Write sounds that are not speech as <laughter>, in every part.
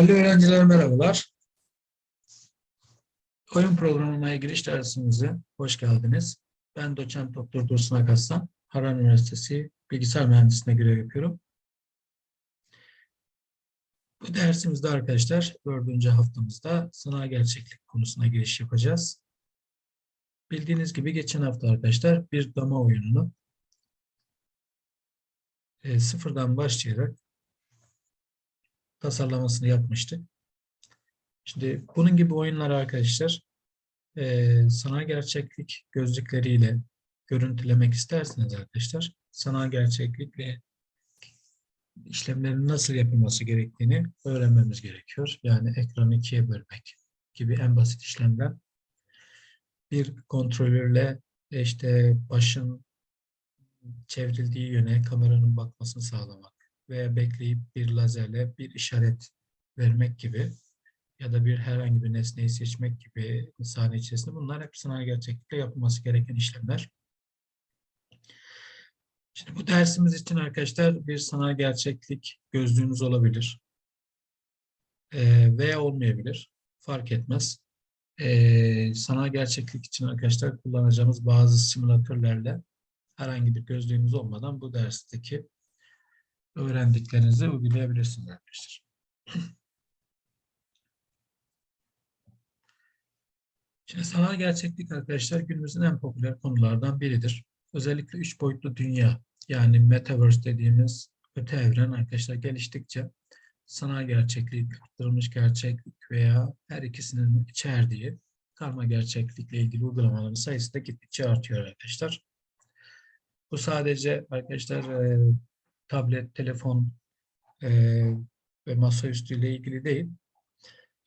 Değerli öğrenciler merhabalar. Oyun programına giriş dersimize hoş geldiniz. Ben doçent doktor Dursun Akaslan. Harran Üniversitesi Bilgisayar Mühendisliğine görev yapıyorum. Bu dersimizde arkadaşlar dördüncü haftamızda sanal gerçeklik konusuna giriş yapacağız. Bildiğiniz gibi geçen hafta arkadaşlar bir dama oyununu e, sıfırdan başlayarak tasarlamasını yapmıştık. Şimdi bunun gibi oyunlar arkadaşlar e, sanal gerçeklik gözlükleriyle görüntülemek isterseniz arkadaşlar sanal gerçeklikle işlemlerin nasıl yapılması gerektiğini öğrenmemiz gerekiyor. Yani ekranı ikiye bölmek gibi en basit işlemler. Bir kontrolörle işte başın çevrildiği yöne kameranın bakmasını sağlamak veya bekleyip bir lazerle bir işaret vermek gibi ya da bir herhangi bir nesneyi seçmek gibi sahne içerisinde bunlar hep sanal gerçeklikle yapılması gereken işlemler. Şimdi bu dersimiz için arkadaşlar bir sanal gerçeklik gözlüğünüz olabilir. Ee, veya olmayabilir. Fark etmez. Ee, sanal gerçeklik için arkadaşlar kullanacağımız bazı simülatörlerle herhangi bir gözlüğümüz olmadan bu dersteki öğrendiklerinizi uygulayabilirsiniz arkadaşlar. Şimdi sanal gerçeklik arkadaşlar günümüzün en popüler konulardan biridir. Özellikle üç boyutlu dünya yani metaverse dediğimiz öte evren arkadaşlar geliştikçe sanal gerçeklik, arttırılmış gerçeklik veya her ikisinin içerdiği karma gerçeklikle ilgili uygulamaların sayısı da gittikçe artıyor arkadaşlar. Bu sadece arkadaşlar tablet, telefon e, ve masaüstü ile ilgili değil.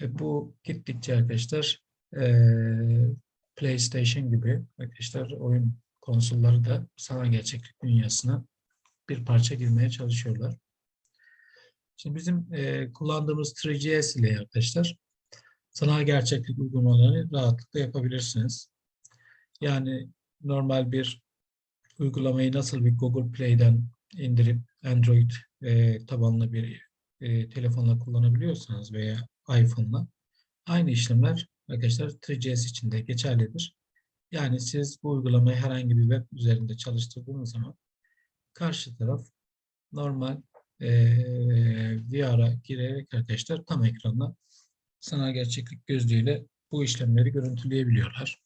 E, bu gittikçe arkadaşlar e, PlayStation gibi arkadaşlar oyun konsolları da sanal gerçeklik dünyasına bir parça girmeye çalışıyorlar. Şimdi bizim e, kullandığımız 3GS ile arkadaşlar sanal gerçeklik uygulamalarını rahatlıkla yapabilirsiniz. Yani normal bir uygulamayı nasıl bir Google Play'den indirip Android e, tabanlı bir e, telefonla kullanabiliyorsanız veya iPhone'la aynı işlemler arkadaşlar 3GS için de geçerlidir. Yani siz bu uygulamayı herhangi bir web üzerinde çalıştırdığınız zaman karşı taraf normal e, VR'a girerek arkadaşlar tam ekranla sanal gerçeklik gözlüğüyle bu işlemleri görüntüleyebiliyorlar.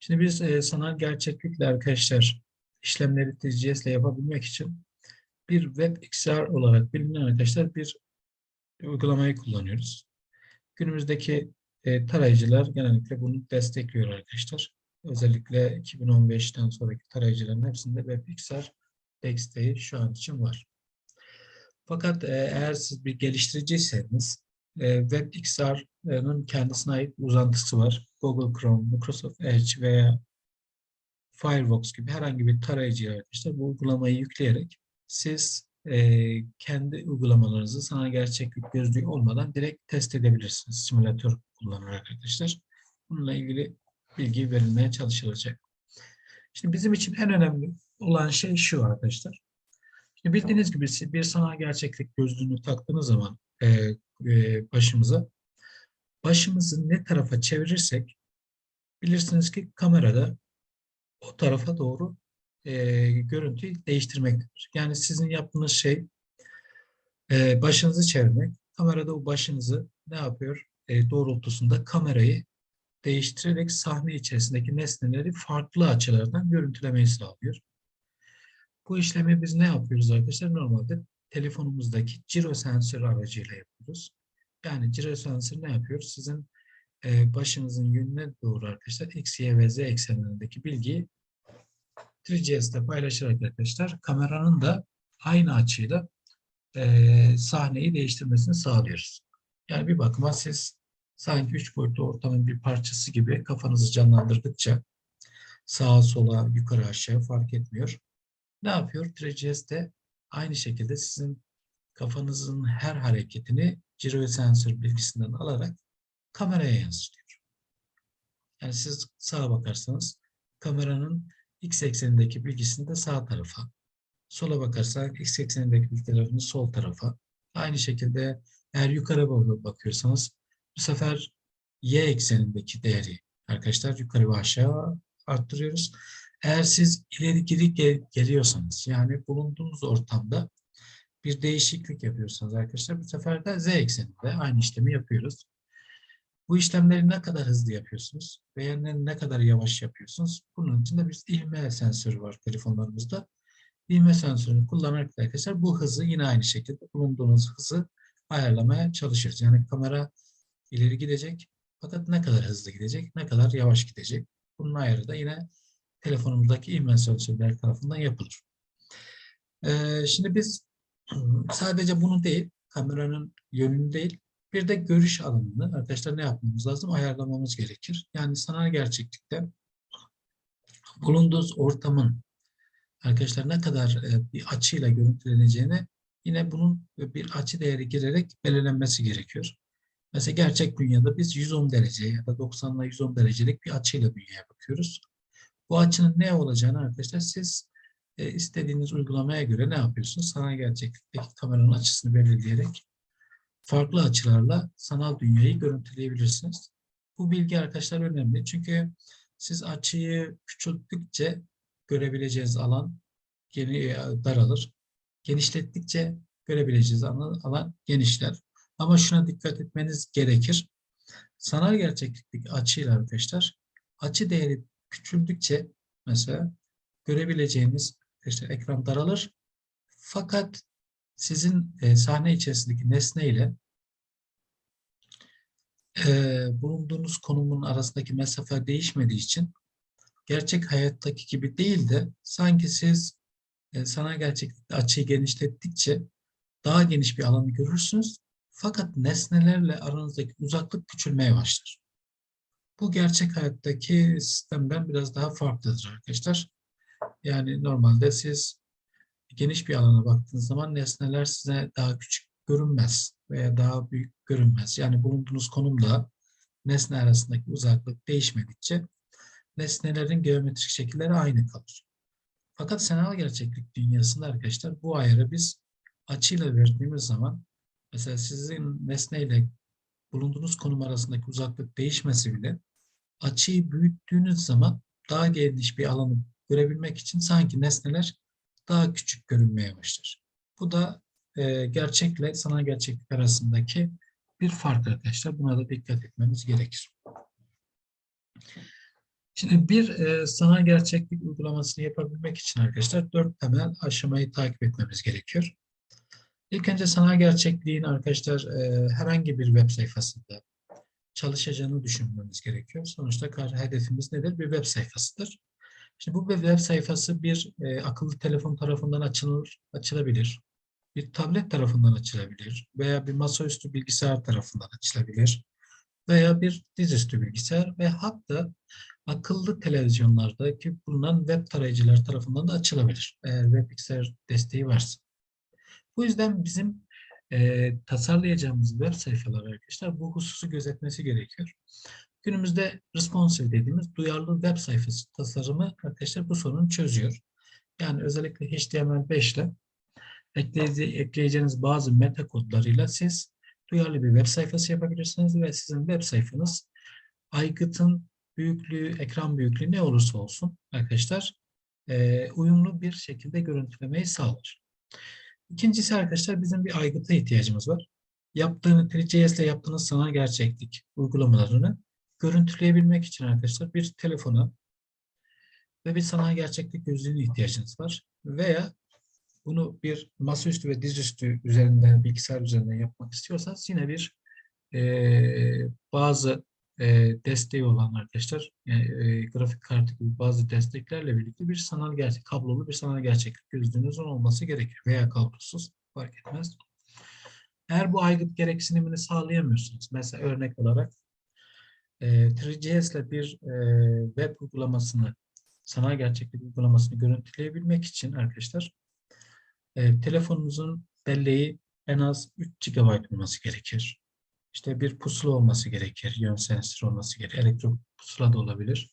Şimdi biz e, sanal gerçeklikle arkadaşlar işlemleri TCS ile yapabilmek için bir WebXR olarak bilinen arkadaşlar bir uygulamayı kullanıyoruz. Günümüzdeki e, tarayıcılar genellikle bunu destekliyor arkadaşlar. Özellikle 2015'ten sonraki tarayıcıların hepsinde WebXR desteği şu an için var. Fakat e, eğer siz bir geliştiriciyseniz e, WebXR'ın kendisine ait uzantısı var. Google Chrome, Microsoft Edge veya Firefox gibi herhangi bir tarayıcıya arkadaşlar bu uygulamayı yükleyerek siz e, kendi uygulamalarınızı sanal gerçeklik gözlüğü olmadan direkt test edebilirsiniz. Simülatör kullanarak arkadaşlar. Bununla ilgili bilgi verilmeye çalışılacak. Şimdi bizim için en önemli olan şey şu arkadaşlar. Şimdi bildiğiniz gibi bir sanal gerçeklik gözlüğünü taktığınız zaman e, e, başımıza başımızı ne tarafa çevirirsek bilirsiniz ki kamerada o tarafa doğru e, görüntüyü değiştirmektedir. Yani sizin yaptığınız şey e, başınızı çevirmek. Kamerada o başınızı ne yapıyor? E, doğrultusunda kamerayı değiştirerek sahne içerisindeki nesneleri farklı açılardan görüntülemeyi sağlıyor. Bu işlemi biz ne yapıyoruz arkadaşlar? Normalde telefonumuzdaki giro sensör aracıyla yapıyoruz. Yani giro sensör ne yapıyor? Sizin e, başınızın yönüne doğru arkadaşlar X, Y ve Z eksenlerindeki bilgiyi 3GS'de paylaşarak arkadaşlar kameranın da aynı açıyla e, sahneyi değiştirmesini sağlıyoruz. Yani bir bakıma siz sanki üç boyutlu ortamın bir parçası gibi kafanızı canlandırdıkça sağa sola yukarı aşağı fark etmiyor. Ne yapıyor? 3GS aynı şekilde sizin kafanızın her hareketini giro sensör bilgisinden alarak kameraya yansıtıyor. Yani siz sağa bakarsanız kameranın x eksenindeki bilgisini de sağ tarafa, sola bakarsak x eksenindeki bilgi tarafını sol tarafa, aynı şekilde Eğer yukarı bakıyorsanız bu sefer y eksenindeki değeri arkadaşlar yukarı ve aşağı arttırıyoruz. Eğer siz ileri geri gel- geliyorsanız yani bulunduğunuz ortamda bir değişiklik yapıyorsanız arkadaşlar bu sefer de z ekseninde aynı işlemi yapıyoruz. Bu işlemleri ne kadar hızlı yapıyorsunuz veya ne, kadar yavaş yapıyorsunuz? Bunun için de bir ivme sensörü var telefonlarımızda. İvme sensörünü kullanarak da arkadaşlar bu hızı yine aynı şekilde bulunduğunuz hızı ayarlamaya çalışıyoruz. Yani kamera ileri gidecek fakat ne kadar hızlı gidecek, ne kadar yavaş gidecek. Bunun ayarı da yine telefonumuzdaki ivme sensörleri tarafından yapılır. Ee, şimdi biz <clears throat> sadece bunu değil, kameranın yönünü değil, bir de görüş alanını arkadaşlar ne yapmamız lazım? Ayarlamamız gerekir. Yani sanal gerçeklikte bulunduğunuz ortamın arkadaşlar ne kadar e, bir açıyla görüntüleneceğini yine bunun bir açı değeri girerek belirlenmesi gerekiyor. Mesela gerçek dünyada biz 110 derece ya da 90 ile 110 derecelik bir açıyla dünyaya bakıyoruz. Bu açının ne olacağını arkadaşlar siz e, istediğiniz uygulamaya göre ne yapıyorsunuz? Sanal gerçeklikteki kameranın açısını belirleyerek farklı açılarla sanal dünyayı görüntüleyebilirsiniz. Bu bilgi arkadaşlar önemli. Çünkü siz açıyı küçülttükçe görebileceğiniz alan geni, daralır. Genişlettikçe görebileceğiniz alan, genişler. Ama şuna dikkat etmeniz gerekir. Sanal gerçeklikteki açıyla arkadaşlar açı değeri küçüldükçe mesela görebileceğiniz işte ekran daralır. Fakat sizin e, sahne içerisindeki nesne ile e, bulunduğunuz konumun arasındaki mesafe değişmediği için gerçek hayattaki gibi değil de sanki siz e, sanal gerçeklikte açıyı genişlettikçe daha geniş bir alanı görürsünüz. Fakat nesnelerle aranızdaki uzaklık küçülmeye başlar. Bu gerçek hayattaki sistemden biraz daha farklıdır arkadaşlar. Yani normalde siz geniş bir alana baktığınız zaman nesneler size daha küçük görünmez veya daha büyük görünmez. Yani bulunduğunuz konumla nesne arasındaki uzaklık değişmedikçe nesnelerin geometrik şekilleri aynı kalır. Fakat sanal gerçeklik dünyasında arkadaşlar bu ayarı biz açıyla verdiğimiz zaman mesela sizin nesneyle bulunduğunuz konum arasındaki uzaklık değişmesi bile açıyı büyüttüğünüz zaman daha geniş bir alanı görebilmek için sanki nesneler daha küçük görünmeye başlar. Bu da e, gerçekle sanal gerçeklik arasındaki bir fark arkadaşlar. Buna da dikkat etmemiz gerekir. Şimdi bir e, sanal gerçeklik uygulamasını yapabilmek için arkadaşlar dört temel aşamayı takip etmemiz gerekiyor. İlk önce sanal gerçekliğin arkadaşlar e, herhangi bir web sayfasında çalışacağını düşünmemiz gerekiyor. Sonuçta hedefimiz nedir? Bir web sayfasıdır. Şimdi bu web sayfası bir e, akıllı telefon tarafından açılır, açılabilir. Bir tablet tarafından açılabilir veya bir masaüstü bilgisayar tarafından açılabilir veya bir dizüstü bilgisayar ve hatta akıllı televizyonlardaki bulunan web tarayıcılar tarafından da açılabilir. Eğer web bilgisayar desteği varsa. Bu yüzden bizim e, tasarlayacağımız web sayfaları arkadaşlar bu hususu gözetmesi gerekiyor. Günümüzde responsive dediğimiz duyarlı web sayfası tasarımı arkadaşlar bu sorunu çözüyor. Yani özellikle HTML5 ile ekleyeceğiniz bazı meta kodlarıyla siz duyarlı bir web sayfası yapabilirsiniz ve sizin web sayfanız aygıtın büyüklüğü, ekran büyüklüğü ne olursa olsun arkadaşlar e, uyumlu bir şekilde görüntülemeyi sağlar. İkincisi arkadaşlar bizim bir aygıta ihtiyacımız var. Yaptığınız 3JS ile yaptığınız sanal gerçeklik uygulamalarını görüntüleyebilmek için arkadaşlar bir telefona ve bir sanal gerçeklik gözlüğüne ihtiyacınız var. Veya bunu bir masaüstü ve dizüstü üzerinden, bilgisayar üzerinden yapmak istiyorsanız yine bir e, bazı e, desteği olan arkadaşlar, yani, e, grafik kartı gibi bazı desteklerle birlikte bir sanal gerçek, kablolu bir sanal gerçeklik gözlüğünüzün olması gerekir veya kablosuz fark etmez. Eğer bu aygıt gereksinimini sağlayamıyorsunuz, mesela örnek olarak e, 3GS ile bir e, web uygulamasını, sanal gerçeklik uygulamasını görüntüleyebilmek için arkadaşlar e, telefonunuzun belleği en az 3 GB olması gerekir. İşte bir pusula olması gerekir, yön sensörü olması gerekir, elektro pusula da olabilir.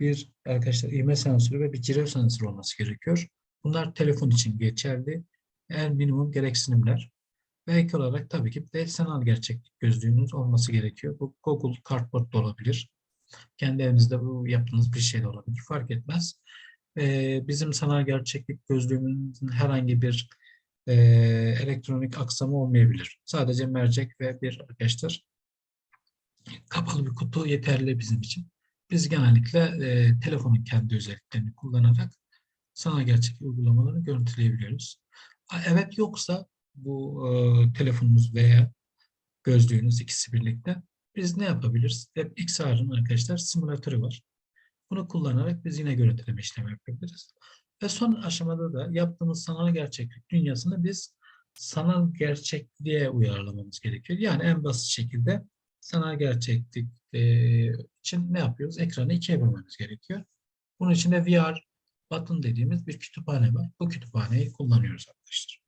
Bir arkadaşlar ivme sensörü ve bir cirev sensörü olması gerekiyor. Bunlar telefon için geçerli. En minimum gereksinimler. Ve ek olarak tabii ki de sanal gerçeklik gözlüğünüz olması gerekiyor. Bu Google Cardboard da olabilir. Kendi evinizde bu yaptığınız bir şey de olabilir. Fark etmez. Ee, bizim sanal gerçeklik gözlüğümüzün herhangi bir e, elektronik aksamı olmayabilir. Sadece mercek ve bir arkadaşlar kapalı bir kutu yeterli bizim için. Biz genellikle e, telefonun kendi özelliklerini kullanarak sanal gerçeklik uygulamalarını görüntüleyebiliyoruz. Evet yoksa bu e, telefonunuz veya gözlüğünüz ikisi birlikte biz ne yapabiliriz? Hep XR'ın arkadaşlar simülatörü var. Bunu kullanarak biz yine görüntüleme işlemi yapabiliriz. Ve son aşamada da yaptığımız sanal gerçeklik dünyasını biz sanal gerçekliğe uyarlamamız gerekiyor. Yani en basit şekilde sanal gerçeklik e, için ne yapıyoruz? Ekranı ikiye bölmemiz gerekiyor. Bunun için de VR button dediğimiz bir kütüphane var. Bu kütüphaneyi kullanıyoruz arkadaşlar.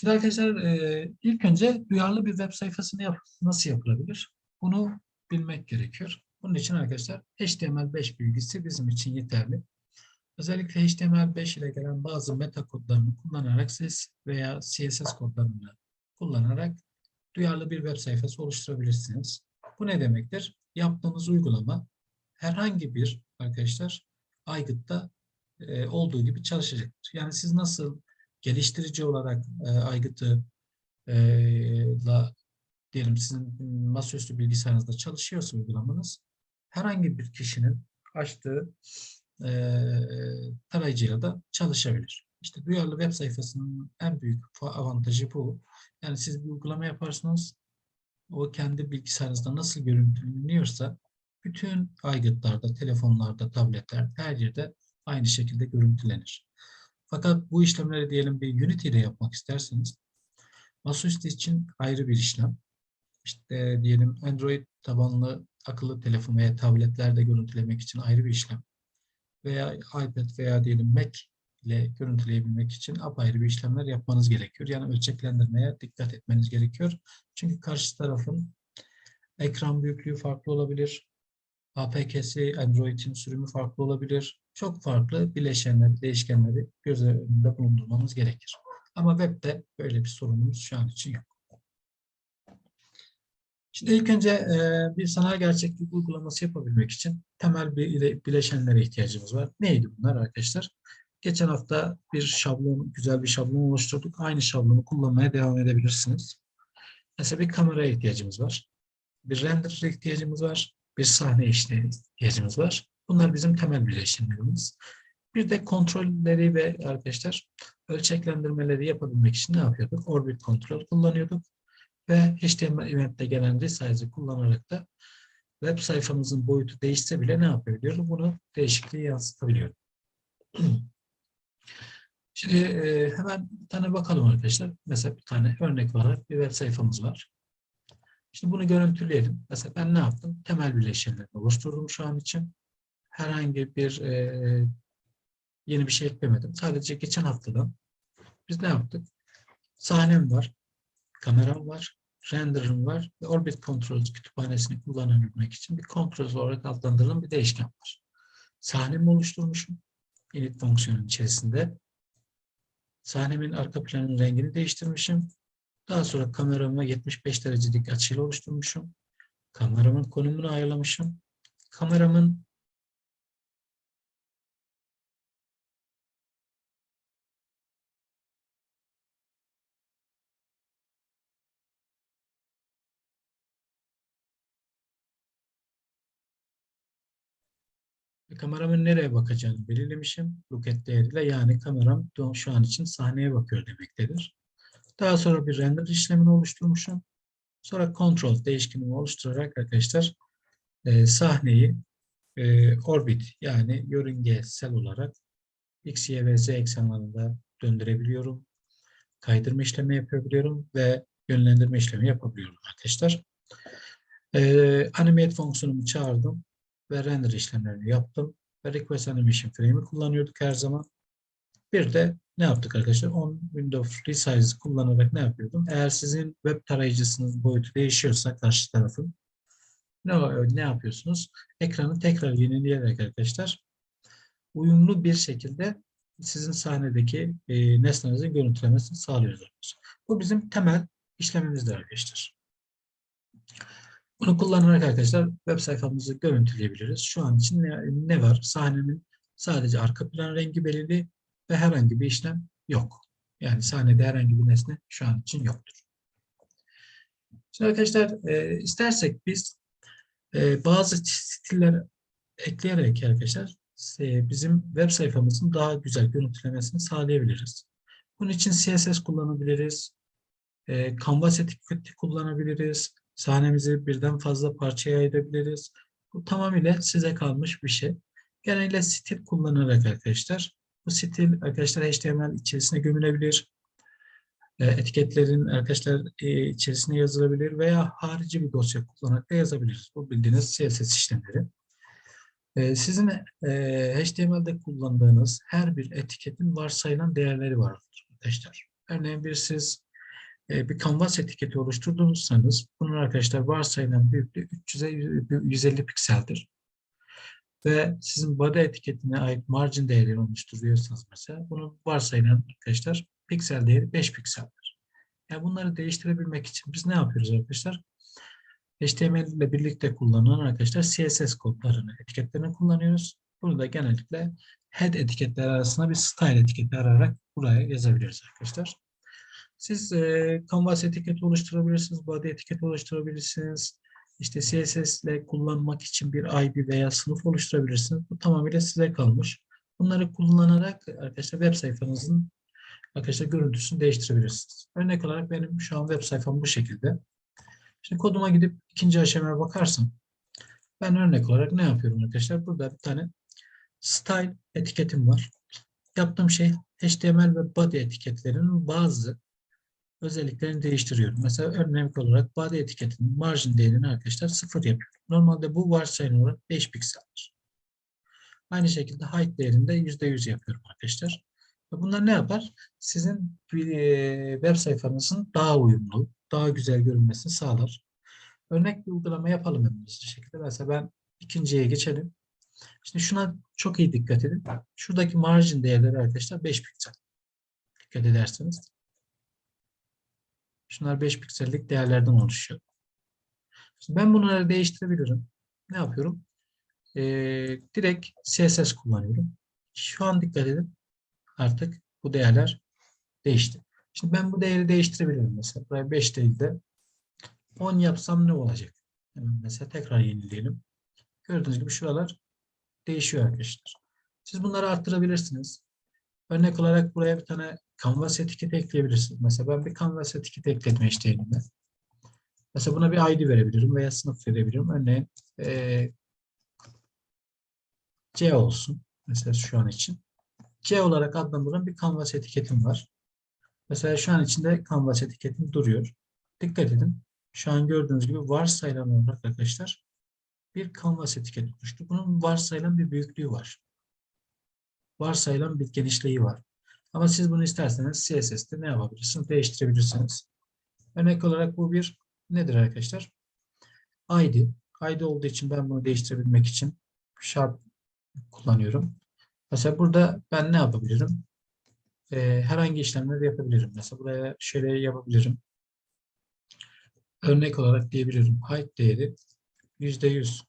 Şimdi arkadaşlar e, ilk önce duyarlı bir web sayfasını yap nasıl yapılabilir? Bunu bilmek gerekiyor. Bunun için arkadaşlar HTML5 bilgisi bizim için yeterli. Özellikle HTML5 ile gelen bazı meta kodlarını kullanarak siz veya CSS kodlarını kullanarak duyarlı bir web sayfası oluşturabilirsiniz. Bu ne demektir? Yaptığınız uygulama herhangi bir arkadaşlar aygıtta e, olduğu gibi çalışacaktır. Yani siz nasıl geliştirici olarak e, aygıtı e, la diyelim sizin masaüstü bilgisayarınızda çalışıyorsa uygulamanız herhangi bir kişinin açtığı e, tarayıcıyla da çalışabilir. İşte duyarlı web sayfasının en büyük avantajı bu. Yani siz bir uygulama yaparsınız, o kendi bilgisayarınızda nasıl görüntüleniyorsa bütün aygıtlarda, telefonlarda, tabletlerde her yerde aynı şekilde görüntülenir. Fakat bu işlemleri diyelim bir Unity ile yapmak isterseniz masaüstü için ayrı bir işlem. İşte diyelim Android tabanlı akıllı telefon veya tabletlerde görüntülemek için ayrı bir işlem. Veya iPad veya diyelim Mac ile görüntüleyebilmek için apayrı bir işlemler yapmanız gerekiyor. Yani ölçeklendirmeye dikkat etmeniz gerekiyor. Çünkü karşı tarafın ekran büyüklüğü farklı olabilir. APK'si, Android'in sürümü farklı olabilir. Çok farklı bileşenleri, değişkenleri göz önünde bulundurmamız gerekir. Ama webde böyle bir sorunumuz şu an için yok. Şimdi ilk önce e, bir sanal gerçeklik uygulaması yapabilmek için temel bir bileşenlere ihtiyacımız var. Neydi bunlar arkadaşlar? Geçen hafta bir şablon, güzel bir şablon oluşturduk. Aynı şablonu kullanmaya devam edebilirsiniz. Mesela bir kameraya ihtiyacımız var. Bir render ihtiyacımız var. Bir sahne ihtiyacımız var. Bunlar bizim temel bileşenlerimiz. Bir de kontrolleri ve arkadaşlar ölçeklendirmeleri yapabilmek için ne yapıyorduk? Orbit kontrol kullanıyorduk. Ve HTML eventte gelen resize'ı kullanarak da web sayfamızın boyutu değişse bile ne yapabiliyoruz? Bunu değişikliği yansıtabiliyoruz. <clears throat> Şimdi hemen bir tane bakalım arkadaşlar. Mesela bir tane örnek olarak bir web sayfamız var. Şimdi bunu görüntüleyelim. Mesela ben ne yaptım? Temel bileşenleri oluşturdum şu an için. Herhangi bir e, yeni bir şey eklemedim. Sadece geçen haftadan biz ne yaptık? Sahnem var, kameram var, render'ım var ve Orbit Controls kütüphanesini kullanabilmek için bir controls olarak adlandırılan bir değişken var. Sahnemi oluşturmuşum. init fonksiyonun içerisinde. Sahnemin arka planının rengini değiştirmişim. Daha sonra kameramı 75 derecelik açıyla oluşturmuşum. Kameramın konumunu ayarlamışım. Kameramın kameramın nereye bakacağını belirlemişim. Look at değeriyle yani kameram şu an için sahneye bakıyor demektedir. Daha sonra bir render işlemini oluşturmuşum. Sonra control değişkenimi oluşturarak arkadaşlar e, sahneyi e, orbit yani yörüngesel olarak x, y ve z eksenlerinde döndürebiliyorum. Kaydırma işlemi yapabiliyorum ve yönlendirme işlemi yapabiliyorum arkadaşlar. E, animate fonksiyonumu çağırdım ve render işlemlerini yaptım. Ve request animation frame'i kullanıyorduk her zaman. Bir de ne yaptık arkadaşlar? On Windows Resize kullanarak ne yapıyordum? Eğer sizin web tarayıcısının boyutu değişiyorsa karşı tarafın ne, ne yapıyorsunuz? Ekranı tekrar yenileyerek arkadaşlar uyumlu bir şekilde sizin sahnedeki e, nesnenizin görüntülemesini sağlıyoruz. Bu bizim temel işlemimizdir arkadaşlar. Bunu kullanarak arkadaşlar web sayfamızı görüntüleyebiliriz. Şu an için ne, ne var? Sahnenin sadece arka plan rengi belirli ve herhangi bir işlem yok. Yani sahnede herhangi bir nesne şu an için yoktur. Şimdi arkadaşlar e, istersek biz e, bazı stiller ekleyerek arkadaşlar e, bizim web sayfamızın daha güzel görüntülemesini sağlayabiliriz. Bunun için CSS kullanabiliriz. E, Canvas etiketi kullanabiliriz. Sahnemizi birden fazla parçaya ayırabiliriz. Bu tamamıyla size kalmış bir şey. Genelde stil kullanarak arkadaşlar. Bu stil arkadaşlar HTML içerisine gömülebilir. E, etiketlerin arkadaşlar e, içerisine yazılabilir veya harici bir dosya kullanarak da yazabiliriz. Bu bildiğiniz CSS işlemleri. E, sizin HTML'de kullandığınız her bir etiketin varsayılan değerleri vardır arkadaşlar. Örneğin bir siz bir canvas etiketi oluşturduysanız bunun arkadaşlar varsayılan büyüklüğü 300'e 150 pikseldir. Ve sizin body etiketine ait margin değerleri oluşturuyorsanız mesela bunun varsayılan arkadaşlar piksel değeri 5 pikseldir. Yani bunları değiştirebilmek için biz ne yapıyoruz arkadaşlar? HTML ile birlikte kullanılan arkadaşlar CSS kodlarını, etiketlerini kullanıyoruz. Bunu da genellikle head etiketler arasında bir style etiketi arayarak buraya yazabiliriz arkadaşlar. Siz e, Canvas etiketi oluşturabilirsiniz, body etiketi oluşturabilirsiniz. İşte CSS ile kullanmak için bir ID veya sınıf oluşturabilirsiniz. Bu tamamıyla size kalmış. Bunları kullanarak arkadaşlar web sayfanızın arkadaşlar görüntüsünü değiştirebilirsiniz. Örnek olarak benim şu an web sayfam bu şekilde. Şimdi koduma gidip ikinci aşamaya bakarsam ben örnek olarak ne yapıyorum arkadaşlar? Burada bir tane style etiketim var. Yaptığım şey HTML ve body etiketlerinin bazı özelliklerini değiştiriyorum. Mesela örnek olarak body etiketinin margin değerini arkadaşlar sıfır yapıyorum. Normalde bu varsayılan olarak 5 pikseldir. Aynı şekilde height değerini de %100 yapıyorum arkadaşlar. Bunlar ne yapar? Sizin web sayfanızın daha uyumlu, daha güzel görünmesini sağlar. Örnek bir uygulama yapalım hızlı şekilde. Mesela ben ikinciye geçelim. Şimdi şuna çok iyi dikkat edin. Şuradaki margin değerleri arkadaşlar 5 piksel. Dikkat ederseniz. Şunlar 5 piksellik değerlerden oluşuyor. Şimdi ben bunları değiştirebilirim. Ne yapıyorum? Ee, direkt CSS kullanıyorum. Şu an dikkat edin. Artık bu değerler değişti. Şimdi ben bu değeri değiştirebilirim. Mesela buraya 5 değil de 10 yapsam ne olacak? Mesela tekrar yenileyelim. Gördüğünüz gibi şuralar değişiyor arkadaşlar. Siz bunları arttırabilirsiniz. Örnek olarak buraya bir tane canvas etiketi ekleyebilirsiniz. Mesela ben bir canvas etiketi ekledim HTML'e. Mesela buna bir ID verebilirim veya sınıf verebilirim. Örneğin e, C olsun. Mesela şu an için. C olarak adlandırılan bir canvas etiketim var. Mesela şu an içinde canvas etiketim duruyor. Dikkat edin. Şu an gördüğünüz gibi varsayılan olarak arkadaşlar bir canvas etiketi oluştu. Bunun varsayılan bir büyüklüğü var. Varsayılan bir genişliği var. Ama siz bunu isterseniz CSS'te ne yapabilirsiniz? Değiştirebilirsiniz. Örnek olarak bu bir nedir arkadaşlar? ID. ID olduğu için ben bunu değiştirebilmek için sharp kullanıyorum. Mesela burada ben ne yapabilirim? Ee, herhangi işlemleri yapabilirim. Mesela buraya şöyle yapabilirim. Örnek olarak diyebilirim. Height değeri yüzde yüz.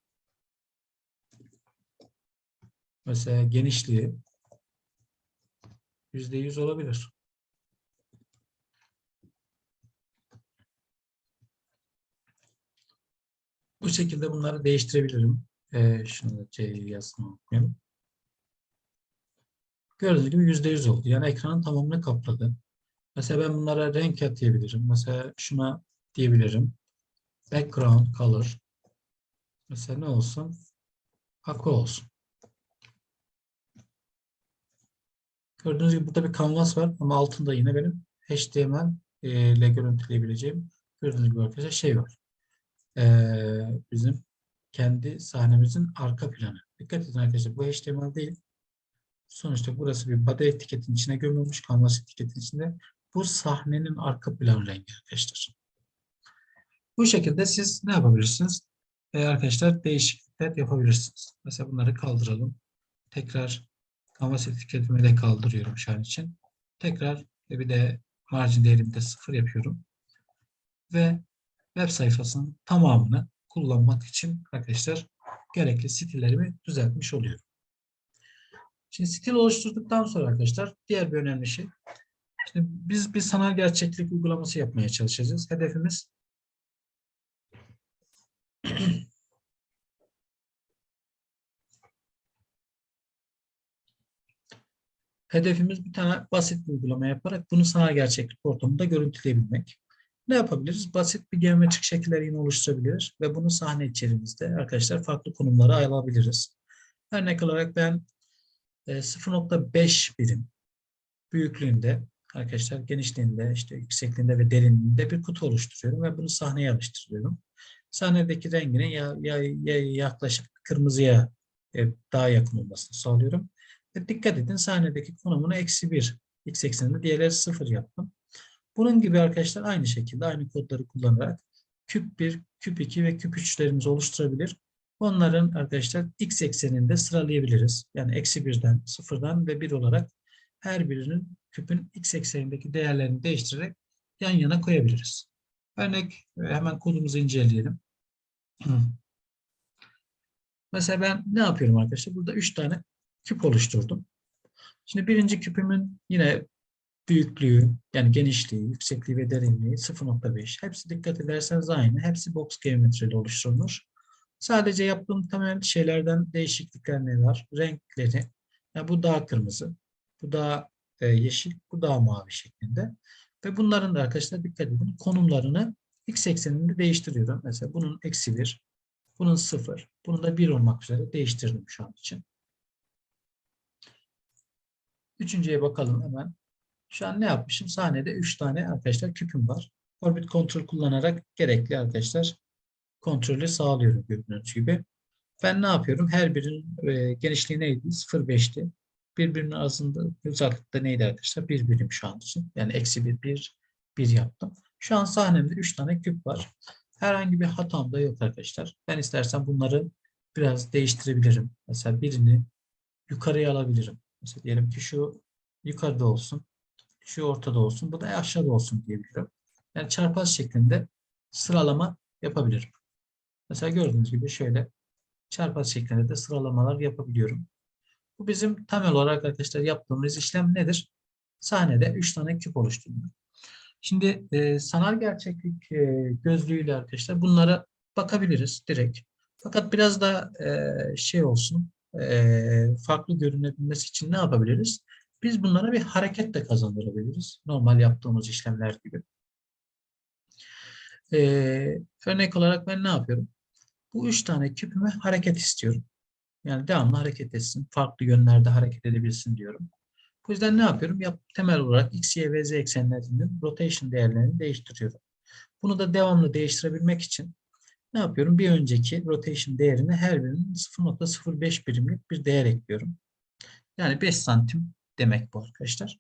Mesela genişliği yüzde yüz olabilir. Bu şekilde bunları değiştirebilirim. Ee, şunu da C'yi yazmayı unutmayalım. Gördüğünüz gibi yüzde yüz oldu. Yani ekranın tamamını kapladı. Mesela ben bunlara renk atayabilirim. Mesela şuna diyebilirim. Background color. Mesela ne olsun? Aqua olsun. Gördüğünüz gibi burada bir canvas var ama altında yine benim HTML e, ile görüntüleyebileceğim gördüğünüz gibi arkadaşlar şey var. Ee, bizim kendi sahnemizin arka planı. Dikkat edin arkadaşlar bu HTML değil. Sonuçta burası bir body etiketin içine gömülmüş, canvas etiketin içinde. Bu sahnenin arka plan rengi arkadaşlar. Bu şekilde siz ne yapabilirsiniz? Ee, arkadaşlar değişiklikler yapabilirsiniz. Mesela bunları kaldıralım. Tekrar Canvas etiketimi de kaldırıyorum şu an için. Tekrar ve bir de margin değerimi de sıfır yapıyorum. Ve web sayfasının tamamını kullanmak için arkadaşlar gerekli stillerimi düzeltmiş oluyorum. Şimdi stil oluşturduktan sonra arkadaşlar diğer bir önemli şey. Şimdi biz bir sanal gerçeklik uygulaması yapmaya çalışacağız. Hedefimiz <clears throat> Hedefimiz bir tane basit bir uygulama yaparak bunu sanal gerçeklik ortamında görüntüleyebilmek. Ne yapabiliriz? Basit bir geometrik şekiller yine oluşturabiliriz ve bunu sahne içerimizde arkadaşlar farklı konumlara alabiliriz. Örnek olarak ben e, 0.5 birim büyüklüğünde arkadaşlar genişliğinde, işte yüksekliğinde ve derinliğinde bir kutu oluşturuyorum ve bunu sahneye alıştırıyorum. Sahnedeki renginin ya, ya, ya yaklaşık kırmızıya e, daha yakın olmasını sağlıyorum. Dikkat edin sahnedeki konumunu eksi 1 x ekseninde diğerleri 0 yaptım. Bunun gibi arkadaşlar aynı şekilde aynı kodları kullanarak küp 1, küp 2 ve küp 3'lerimizi oluşturabilir. Onların arkadaşlar x ekseninde sıralayabiliriz. Yani eksi 1'den, 0'dan ve 1 olarak her birinin küpün x eksenindeki değerlerini değiştirerek yan yana koyabiliriz. Örnek hemen kodumuzu inceleyelim. Mesela ben ne yapıyorum arkadaşlar? Burada 3 tane küp oluşturdum. Şimdi birinci küpümün yine büyüklüğü, yani genişliği, yüksekliği ve derinliği 0.5. Hepsi dikkat ederseniz aynı. Hepsi box geometriyle oluşturulmuş. Sadece yaptığım temel şeylerden değişiklikler ne var? Renkleri. Yani bu daha kırmızı, bu daha e, yeşil, bu daha mavi şeklinde. Ve bunların da arkadaşlar dikkat edin konumlarını x ekseninde değiştiriyorum. Mesela bunun eksi 1, bunun 0, bunun da 1 olmak üzere değiştirdim şu an için. Üçüncüye bakalım hemen. Şu an ne yapmışım? Sahnede 3 tane arkadaşlar küpüm var. Orbit kontrol kullanarak gerekli arkadaşlar kontrolü sağlıyorum gördüğünüz gibi. Ben ne yapıyorum? Her birinin e, genişliği neydi? 0.5'ti. Birbirinin arasında uzaklıkta neydi arkadaşlar? Bir birim şu an için. Yani eksi 1, 1, 1 yaptım. Şu an sahnemde 3 tane küp var. Herhangi bir hatam da yok arkadaşlar. Ben istersen bunları biraz değiştirebilirim. Mesela birini yukarıya alabilirim. Mesela diyelim ki şu yukarıda olsun, şu ortada olsun, bu da aşağıda olsun diyebilirim. Yani çarpaz şeklinde sıralama yapabilirim. Mesela gördüğünüz gibi şöyle çarpaz şeklinde de sıralamalar yapabiliyorum. Bu bizim temel olarak arkadaşlar yaptığımız işlem nedir? Sahnede 3 tane küp oluşturmak. Şimdi e, sanal gerçeklik e, gözlüğüyle arkadaşlar bunlara bakabiliriz direkt. Fakat biraz da e, şey olsun, e, farklı görünebilmesi için ne yapabiliriz? Biz bunlara bir hareket de kazandırabiliriz. Normal yaptığımız işlemler gibi. Örnek olarak ben ne yapıyorum? Bu üç tane küpüme hareket istiyorum. Yani devamlı hareket etsin. Farklı yönlerde hareket edebilsin diyorum. Bu yüzden ne yapıyorum? Yap, temel olarak x, y ve z eksenlerinin rotation değerlerini değiştiriyorum. Bunu da devamlı değiştirebilmek için ne yapıyorum? Bir önceki rotation değerini her birinin 0.05 birimlik bir değer ekliyorum. Yani 5 santim demek bu arkadaşlar.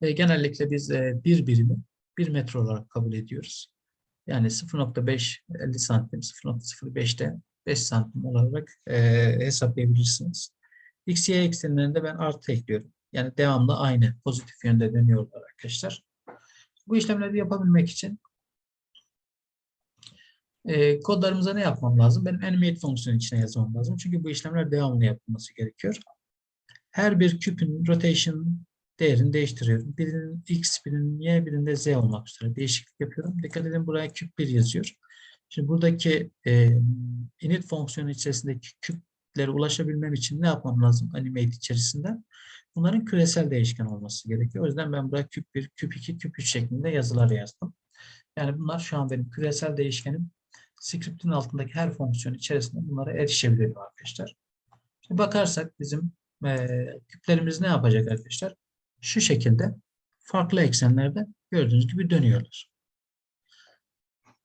E, genellikle biz e, bir birimi 1 metre olarak kabul ediyoruz. Yani 0.5 50 santim 0.05'te 5 santim olarak e, hesaplayabilirsiniz. X, Y eksenlerinde ben artı ekliyorum. Yani devamlı aynı pozitif yönde dönüyorlar arkadaşlar. Bu işlemleri yapabilmek için e, kodlarımıza ne yapmam lazım? Benim animate fonksiyonu içine yazmam lazım. Çünkü bu işlemler devamlı yapılması gerekiyor. Her bir küpün rotation değerini değiştiriyorum. Birinin x, birinin y, birinde z olmak üzere değişiklik yapıyorum. Dikkat edin buraya küp 1 yazıyor. Şimdi buradaki e, init fonksiyonu içerisindeki küplere ulaşabilmem için ne yapmam lazım animate içerisinde? Bunların küresel değişken olması gerekiyor. O yüzden ben buraya küp 1, küp 2, küp 3 şeklinde yazılar yazdım. Yani bunlar şu an benim küresel değişkenim script'in altındaki her fonksiyon içerisinde bunlara erişebilirim arkadaşlar. Şimdi bakarsak bizim e, küplerimiz ne yapacak arkadaşlar? Şu şekilde farklı eksenlerde gördüğünüz gibi dönüyorlar.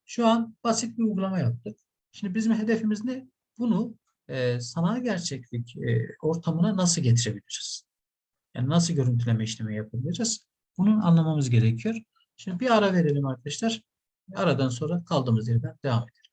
Şu an basit bir uygulama yaptık. Şimdi bizim hedefimiz ne? Bunu e, sanal gerçeklik e, ortamına nasıl getirebiliriz? Yani nasıl görüntüleme işlemi yapabiliriz? Bunun anlamamız gerekiyor. Şimdi bir ara verelim arkadaşlar. Aradan sonra kaldığımız yerden devam edelim.